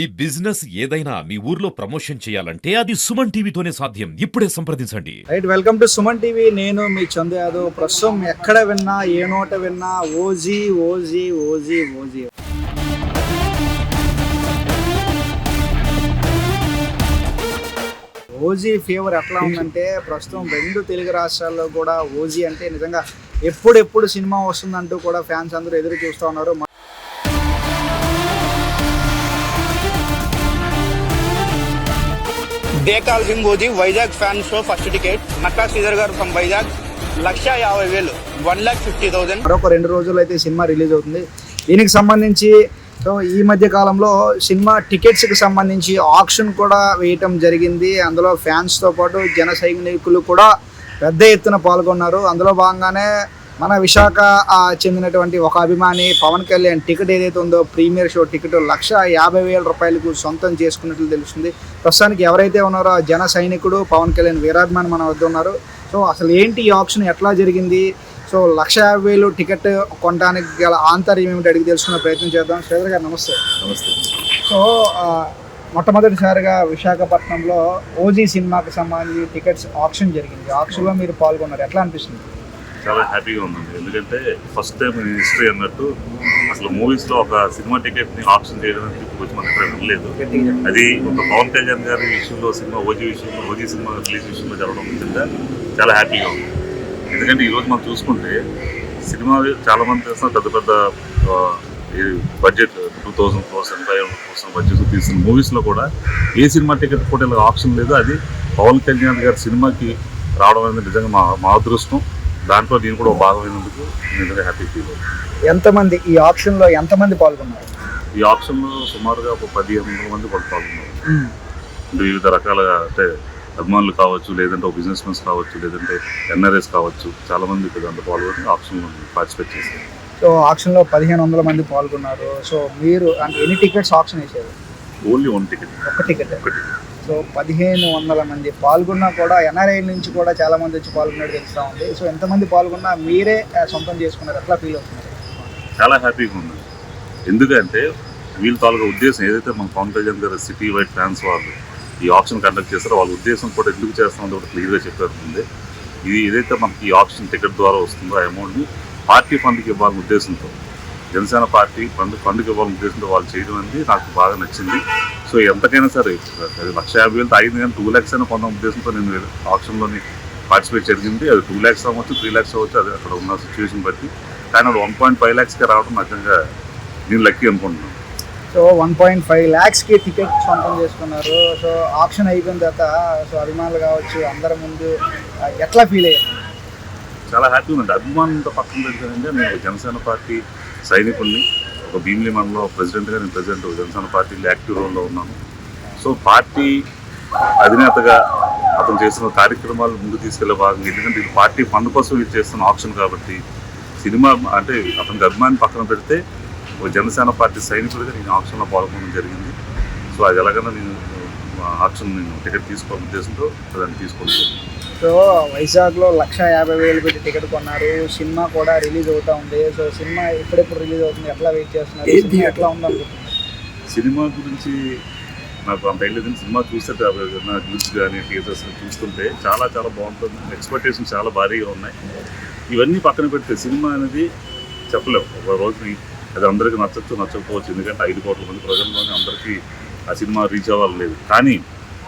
ఈ బిజినెస్ ఏదైనా మీ ఊర్లో ప్రమోషన్ చేయాలంటే అది సుమన్ టీవీతోనే సాధ్యం. ఇప్పుడే సంప్రదించండి. Right welcome to Suman TV. నేను మీ చందు యాదవ్. ప్రస్తుతం ఎక్కడ విన్నా ఏ నోట విన్నా OG OG OG OG. OG fever ఎట్లా ఉందంటే ప్రస్తుతం రెండు తెలుగు రాష్ట్రాల్లో కూడా ఓజీ అంటే నిజంగా ఎప్పుడెప్పుడు సినిమా వస్తుందంటూ కూడా ఫ్యాన్స్ అందరూ ఎదురు చూస్తూ ఉన్నారు. They call him Vizag fan show first ticket. Nakka Sridhar garu from Vizag. లక్ష యాభై వేలు వన్ లాక్ ఫిఫ్టీ థౌసండ్ మరొక రెండు రోజుల్లో అయితే సినిమా రిలీజ్ అవుతుంది. దీనికి సంబంధించి సో ఈ మధ్య కాలంలో సినిమా టికెట్స్కి సంబంధించి ఆప్షన్ కూడా వేయటం జరిగింది. అందులో ఫ్యాన్స్తో పాటు జన సైనికులు కూడా పెద్ద ఎత్తున పాల్గొన్నారు. అందులో భాగంగానే మన విశాఖ చెందినటువంటి ఒక అభిమాని పవన్ కళ్యాణ్ టికెట్ ఏదైతే ఉందో ప్రీమియర్ షో టికెట్ లక్ష యాభై వేల రూపాయలకు సొంతం చేసుకున్నట్లు తెలుస్తుంది. ప్రస్తుతానికి ఎవరైతే ఉన్నారో ఆ జన సైనికుడు పవన్ కళ్యాణ్ వీరాభిమాని మన వద్ద ఉన్నారు. సో అసలు ఏంటి ఈ ఆప్షన్? ఎట్లా జరిగింది? సో లక్ష యాభై వేలు టికెట్ కొనడానికి గల ఆంతర్యం ఏమిటి అడిగి తెలుసుకునే ప్రయత్నం చేద్దాం. శ్రీధర్ గారు నమస్తే. నమస్తే. సో మొట్టమొదటిసారిగా విశాఖపట్నంలో ఓజీ సినిమాకి సంబంధించి టికెట్స్ ఆప్షన్ జరిగింది. ఆప్షన్లో మీరు పాల్గొన్నారు. ఎట్లా అనిపిస్తుంది? చాలా హ్యాపీగా ఉందండి. ఎందుకంటే ఫస్ట్ టైం హిస్టరీ అన్నట్టు అసలు మూవీస్లో ఒక సినిమా టికెట్ని ఆప్షన్ చేయడానికి కొంచెం వచ్చి మనకి ఎక్కడ అది ఒక పవన్ కళ్యాణ్ గారి విషయంలో సినిమా ఓజీ విషయంలో ఓజీ సినిమా రిలీజ్ విషయంలో జరగడం కింద చాలా హ్యాపీగా ఉంది. ఎందుకంటే ఈ రోజు మనం చూసుకుంటే సినిమా చాలామంది తెలిసిన పెద్ద పెద్ద budget two thousand crores five hundred crores budget తీసిన మూవీస్లో కూడా ఏ సినిమా టికెట్ కూడా ఇలా ఆప్షన్ లేదు. అది పవన్ కళ్యాణ్ గారి సినిమాకి రావడం అనేది నిజంగా మా మా అదృష్టం. దాంట్లో నేను కూడా ఒక భాగమైనందుకు నిజంగా హ్యాపీ ఫీల్ ఎంతమంది ఈ ఆప్షన్లో ఎంతమంది పాల్గొన్నారు? ఈ ఆప్షన్లో సుమారుగా ఒక పదిహేను వందల మంది వాళ్ళు పాల్గొన్నారు. అంటే వివిధ రకాలుగా అంటే అభిమానులు కావచ్చు లేదంటే ఒక బిజినెస్ మెన్స్ కావచ్చు లేదంటే ఎన్ఆర్ఎస్ కావచ్చు చాలా మంది ఇక్కడ దాంట్లో పాల్గొని ఆప్షన్లో పార్టిసిపేట్ చేశారు. సో ఆప్షన్లో పదిహేను వందల మంది పాల్గొన్నారు. సో మీరు అంటే ఎన్ని టికెట్స్ ఆప్షన్ వేసారు ఓన్లీ వన్ టికెట్ ఒక్క టికెట్ ఒకటి సో పదిహేను వందల మంది పాల్గొన్నా కూడా ఎన్ఆర్ఐ నుంచి కూడా చాలా మంది వచ్చి పాల్గొన్నట్టు తెలుస్తూ ఉంది. సో ఎంతమంది పాల్గొన్నా మీరే సొంతం చేసుకున్నారు. ఎట్లా ఫీల్ అవుతున్నారు చాలా హ్యాపీగా ఉంది ఎందుకంటే వీళ్ళు తాలూకా ఉద్దేశం ఏదైతే మన పవన్ కళ్యాణ్ గారు సిటీ వైడ్ ఫ్యాన్స్ వాళ్ళు ఈ ఆప్షన్ కండక్ట్ చేస్తారో వాళ్ళ ఉద్దేశం కూడా ఎందుకు చేస్తామో కూడా క్లియర్గా చెప్పారు ముందే. ఇది ఏదైతే మనకి ఈ ఆప్షన్ టికెట్ ద్వారా వస్తుందో ఆ అమౌంట్ని పార్టీ ఫండ్కి ఇవ్వాలనే ఉద్దేశంతో జనసేన పార్టీ పండు పండుగ ఉద్దేశంతో వాళ్ళు చేయడం అనేది నాకు బాగా నచ్చింది. సో ఎంతకైనా సరే అది లక్ష యాభై వేలు అయింది కానీ టూ ల్యాక్స్ అయినా పొందాం ఉద్దేశంతో నేను ఆప్షన్లోని పార్టిసిపేట్ జరిగింది. అది టూ ల్యాక్స్ అవ్వచ్చు త్రీ ల్యాక్స్ అవ్వచ్చు అది అక్కడ ఉన్న సిచ్యువేషన్ బట్టి. కానీ అది వన్ పాయింట్ ఫైవ్ ల్యాక్స్కి రావడం నిజంగా నేను లక్కీ అనుకుంటున్నాను. సో వన్ పాయింట్ ఫైవ్ ల్యాక్స్కి టికెట్ సొంతం చేసుకున్నారు. సో ఆప్షన్ అయిపోయిన తర్వాత సో అభిమానులు కావచ్చు అందరి ముందు ఎట్లా ఫీల్ అయ్యారు? చాలా హ్యాపీగా ఉంది. అభిమానంతో పక్కన పెడతానంటే నేను జనసేన పార్టీ సైనికుల్ని ఒక భీమిలి మండలం ప్రెసిడెంట్గా నేను ప్రెసిడెంట్ జనసేన పార్టీలో యాక్టివ్ రోల్లో ఉన్నాను. సో పార్టీ అధినేతగా అతను చేస్తున్న కార్యక్రమాలు ముందు తీసుకెళ్ళే భాగంగా ఎందుకంటే ఇది పార్టీ ఫండ్ కోసం ఇది చేస్తున్న ఆప్షన్ కాబట్టి సినిమా అంటే అతనికి అభిమాని పక్కన పెడితే ఒక జనసేన పార్టీ సైనికుడిగా నేను ఆప్షన్లో పాల్గొనడం జరిగింది. సో అది ఎలాగైనా నేను ఆప్షన్ నేను టికెట్ తీసుకోవాలని ఉద్దేశంతో దాన్ని తీసుకుంటాను సో వైజాగ్లో లక్ష యాభై వేలు పెట్టి టికెట్ కొన్నారు. సినిమా కూడా రిలీజ్ అవుతా ఉంది. సో సినిమా ఎప్పుడెప్పుడు రిలీజ్ అవుతుంది? ఎట్లా వెయిట్ చేస్తున్నారు? ఎట్లా ఉంది అనుకుంటున్నారు సినిమా గురించి నాకు అంత తెలియదు సినిమా చూస్తే నా గ్లిప్స్ కానీ టీజర్స్ చూస్తుంటే చాలా చాలా బాగుంటుంది. ఎక్స్పెక్టేషన్స్ చాలా భారీగా ఉన్నాయి. ఇవన్నీ పక్కన పెడితే సినిమా అనేది చెప్పలేము. ఒక రోజు అది అందరికీ నచ్చచ్చు నచ్చకపోవచ్చు. ఎందుకంటే ఐదు కోట్ల మంది ప్రజల్లోనే అందరికీ ఆ సినిమా రీచ్ అవ్వాలి లేదు. కానీ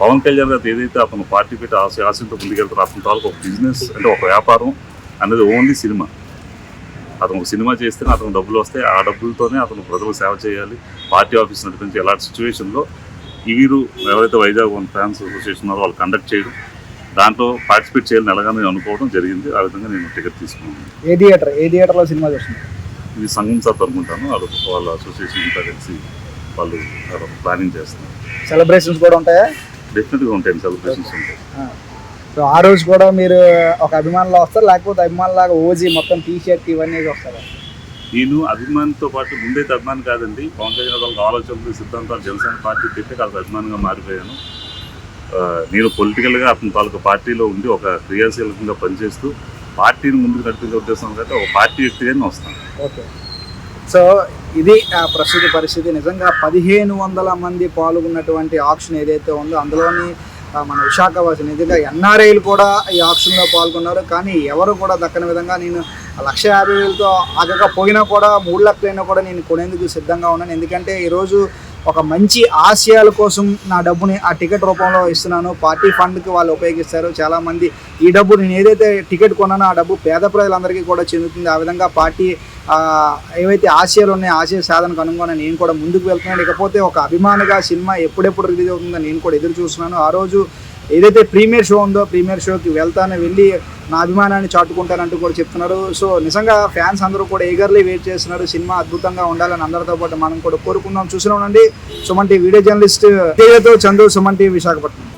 పవన్ కళ్యాణ్ గారు ఏదైతే అతను పార్టీ పెట్టి ఆశ ఆశయంతో ముందుకెళ్తారో అతని తాలూకు ఒక బిజినెస్ అంటే ఒక వ్యాపారం అనేది ఓన్లీ సినిమా. అతను ఒక సినిమా చేస్తేనే అతను డబ్బులు వస్తాయి. ఆ డబ్బులతోనే అతను ప్రజలకు సేవ చేయాలి. పార్టీ ఆఫీస్ నడిపించి ఎలాంటి సిచ్యువేషన్లో వీరు ఎవరైతే వైజాగ్ వన్ ఫ్యాన్స్ అసోసియేషన్ ఉన్నారో వాళ్ళు కండక్ట్ చేయడం దాంట్లో పార్టిసిపేట్ చేయాలని ఎలాగా నేను అనుకోవడం జరిగింది. ఆ విధంగా నేను టికెట్ తీసుకున్నాను. ఏ థియేటర్? ఏ థియేటర్లో సినిమా చూస్తున్నారు? ఇది సంఘం సార్ అనుకుంటాను వాళ్ళు వాళ్ళ అసోసియేషన్ కలిసి వాళ్ళు ప్లానింగ్ చేస్తున్నారు. సెలబ్రేషన్స్ కూడా ఉంటాయా? డెఫినెట్గా ఉంటాయి సెలబ్రేషన్స్ ఉంటాయి. సో ఆ రోజు కూడా మీరు ఒక అభిమానులు వస్తారు? లేకపోతే అభిమానులాగా ఓజీ మొత్తం టీ షర్ట్ ఇవన్నీ వేసి వస్తారా? నేను అభిమానితో పాటు ముందైతే అభిమాని కాదండి. పవన్ కళ్యాణ్ వాళ్ళకి ఆలోచనలు సిద్ధాంతాలు జనసేన పార్టీ పెట్టి కాదు అభిమానంగా మారిపోయాను. నేను పొలిటికల్గా అతని తాలూకు పార్టీలో ఉండి ఒక క్రియాశీలకంగా పనిచేస్తూ పార్టీని ముందుకు నడిపించే ఉద్దేశం కంటే ఒక పార్టీ వ్యక్తిగానే వస్తాను. ఓకే సో ఇది ఆ ప్రస్తుత పరిస్థితి. నిజంగా పదిహేను వందల మంది పాల్గొన్నటువంటి ఆప్షన్ ఏదైతే ఉందో అందులోని మన విశాఖవాసి నిజంగా ఎన్ఆర్ఐలు కూడా ఈ ఆప్షన్లో పాల్గొన్నారు. కానీ ఎవరు కూడా దక్కని విధంగా నేను లక్ష యాభై వేలతో ఆగకపోయినా కూడా మూడు లక్షలైనా కూడా నేను కొనేందుకు సిద్ధంగా ఉన్నాను. ఎందుకంటే ఈరోజు ఒక మంచి ఆశయాల కోసం నా డబ్బుని ఆ టికెట్ రూపంలో ఇస్తున్నాను. పార్టీ ఫండ్కి వాళ్ళు ఉపయోగిస్తారు. చాలామంది ఈ డబ్బు నేను ఏదైతే టికెట్ కొన్నానో ఆ డబ్బు పేద ప్రజలందరికీ కూడా చెందుతుంది. ఆ విధంగా పార్టీ ఏవైతే ఆశయాలు ఉన్నాయో ఆశయ సాధనకు అనుగుణంగా నేను కూడా ముందుకు వెళ్తున్నాను. ఇకపోతే ఒక అభిమానిగా సినిమా ఎప్పుడెప్పుడు రిలీజ్ అవుతుందో నేను కూడా ఎదురు చూస్తున్నాను. ఆ రోజు ఏదైతే ప్రీమియర్ షో ఉందో ప్రీమియర్ షోకి వెళ్తాను వెళ్ళి నా అభిమానాన్ని చాటుకుంటానంటూ కూడా చెప్తున్నారు. సో నిజంగా ఫ్యాన్స్ అందరూ కూడా ఎగర్లీ వెయిట్ చేస్తున్నారు. సినిమా అద్భుతంగా ఉండాలని అందరితో పాటు మనం కూడా కోరుకుందాం. చూసిన ఉండండి. వీడియో జర్నలిస్ట్ తేజతో చందు సుమంటి విశాఖపట్నం.